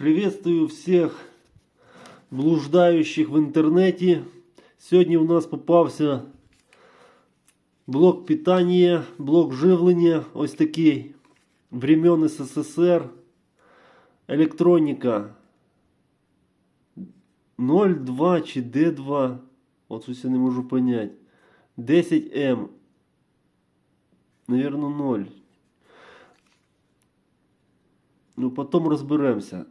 Приветствую всех блуждающих в интернете. Сьогодні у нас попався блок питання, блок живлення. Ось такий времен СССР. Електроніка 02 чи D2. От щось я не можу понять. 10М. Наверно, 0. Ну, потім розберемося.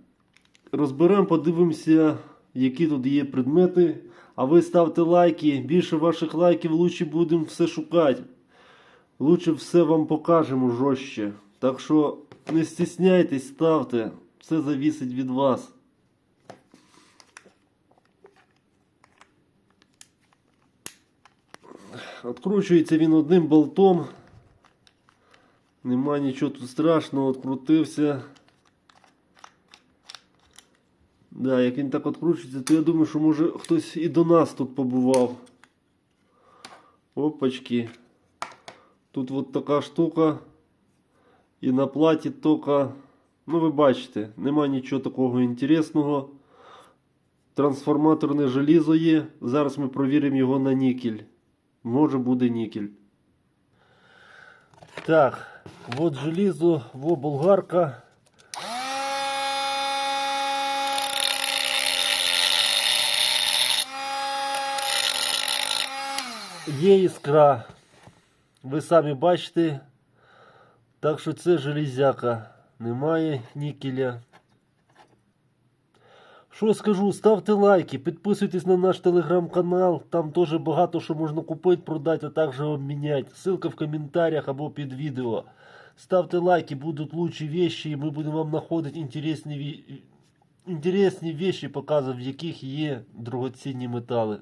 Розберемо, подивимося, які тут є предмети. А ви ставте лайки. Більше ваших лайків лучше будемо все шукати. Лучше все вам покажемо жорстче. Так що не стісняйтесь, ставте. Все завісить від вас. Откручується він одним болтом. Нема нічого тут страшного, открутився. Да, як він так откручується, то я думаю, що може хтось і до нас тут побував. Опачки. Тут от така штука. І на платі тільки, ну ви бачите, нема нічого такого інтересного. Трансформаторне желізо є. Зараз ми провіримо його на нікель. Може буде нікель. Так, от желізо, во болгарка. Є іскра. Ви самі бачите. Так що це железяка. Немає нікеля. Що скажу, ставте лайки, підписуйтесь на наш телеграм-канал. Там теж багато що можна купити, продати, а також обміняти. Ссылка в коментарях або під відео. Ставте лайки, будуть лучші вещи, і ми будемо вам знаходити інтересні, інтересні вещи, показувати, в яких є дорогоцінні метали.